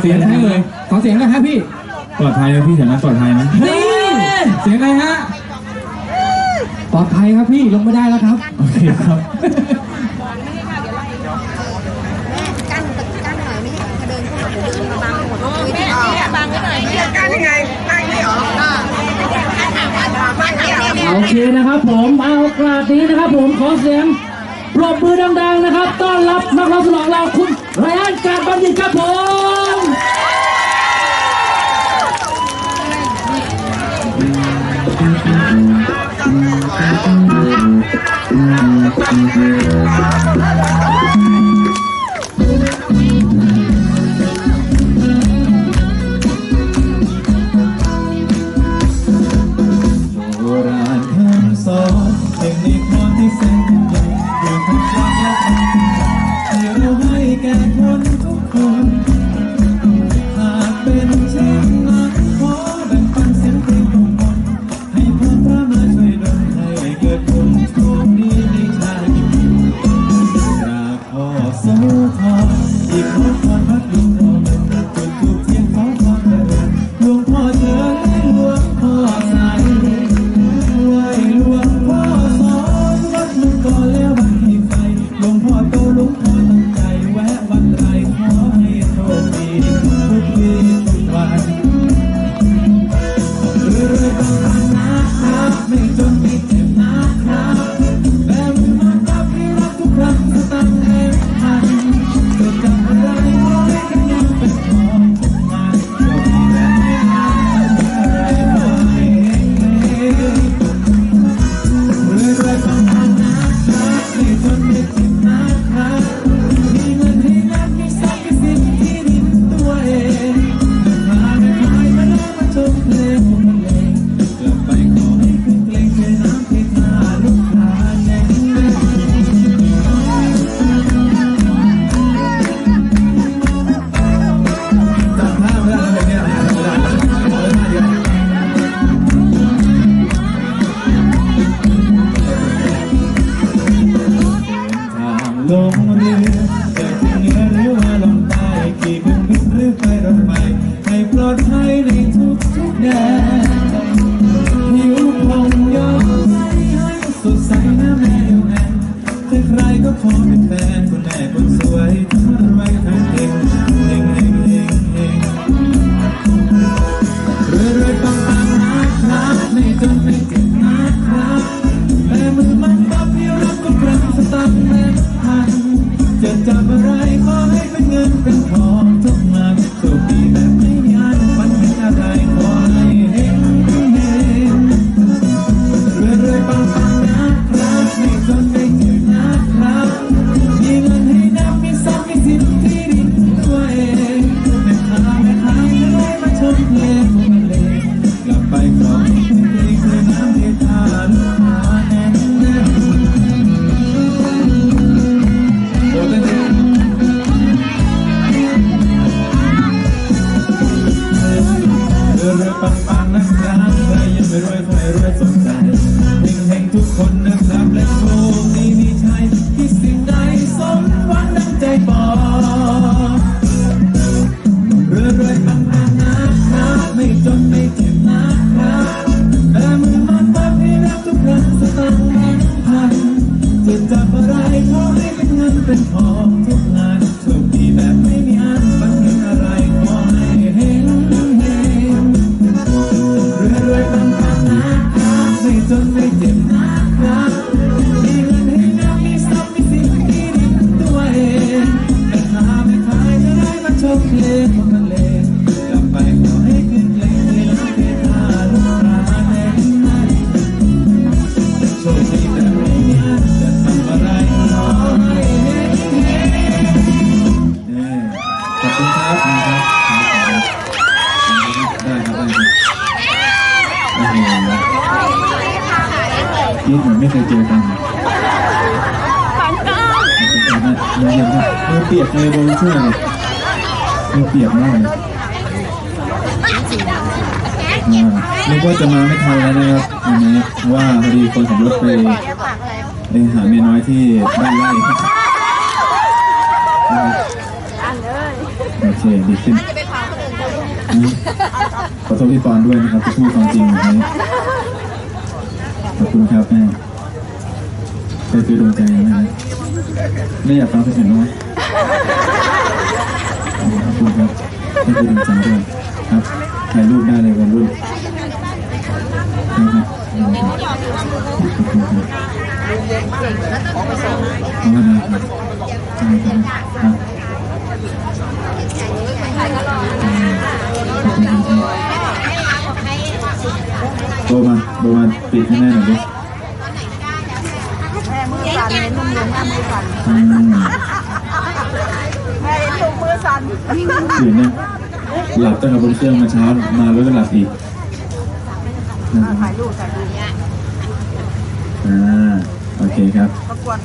เสียงใครเลยขอเสียงหนะฮะพี่ปลอดภัยไหมพี่แถวนั้นปลอดภัยไหมนี่เสียงอะไรฮะปลอดภัยครับพี่ลงไม่ได้แล้วครับโอเคครับกั้นกั้นหน่อยไม่ให้เขาเดินเข้ามาเดี๋ยวเดินมาบังหมดเลยที่บังไว้หน่อยเนี่ยการยังไงไม่ไม่เหรอโอเคนะครับผมเอาโอกาสนี้นะครับ ผมขอเสียงปรบมือดังๆนะครับ ต้อนรับนักร้องสนองเราคุณไรอันการบัณฑิตครับผม สอนหนึ่งในคอนที่แสนใหญ่เรื่องของความรักางเรือจะขึ้นเหนือหรือว่าลงใต้ขี่มืองบินหรือไปรถไฟให้ปลอดภัยในทุกทุกแดนผิวพองย้อมใสให้สดใสนะแม่อยู่แอนถ้าใครก็ขอเป็นแฟนคนแม่คนสวยทั้งรวยทั้งเก่งเฮงเฮงเฮงเฮงเรื่อยปังปังนะครับไม่จนไม่ เรื่อยปังปังนะครับใครยังไม่รวยใครรวยสนใจเฮงเฮงๆทุกคนนะครับและโชคดีมีชัยที่สิ่งใดสมหวังดังใจปองเรื่อยปังปังนะครับ ไม่จนไม่เจ็บนะครับแต่มือมันปักให้รักทุกครั้งสตางค์แบงค์พันจะจับอะไรขอให้เป็นเงินเป็นทองทุกงาน จ ไม่เคยเจอกันมือเย็นมากมือเปียกเลยโบนช่วยเลยมือเปียกมากเลยอ่านึกว่าจะมาไม่ทันแล้วนะครับวันนี้เพราะว่าพอดีคนขับรถไปไปหาเมียน้อยที่บ้านไร่ครับโอเคดีขึ้นจะไปเผาขอโทษพี่ปอนด้วยนะครับที่พูดความจริงแบบนี้ขอบคุณครับแม่ เธอคือดวงใจนะแม่นะไม่อยากฟังเพลงนไหมขอบคุณครับเธอคือดวงใจด้วยครับถ่ายรูปได้เลยวันรุ่นนะครับขอบคุณครับขอบคุณครับใช่ครับครับขอบคุณครับโบมาโบมาปิดให้แม่หน่อยดิ สั่นเห็นลุงลุงแม่มือสั่นอืมแม่เห็นลุงมือสั่นตื่นเนี่ยหลับตั้งแต่บนเครื่องมาเช้ามาแล้วก็หลับอีกนะครับถ่ายรูปถ่ายรูปอ่าโอเคครับประกวด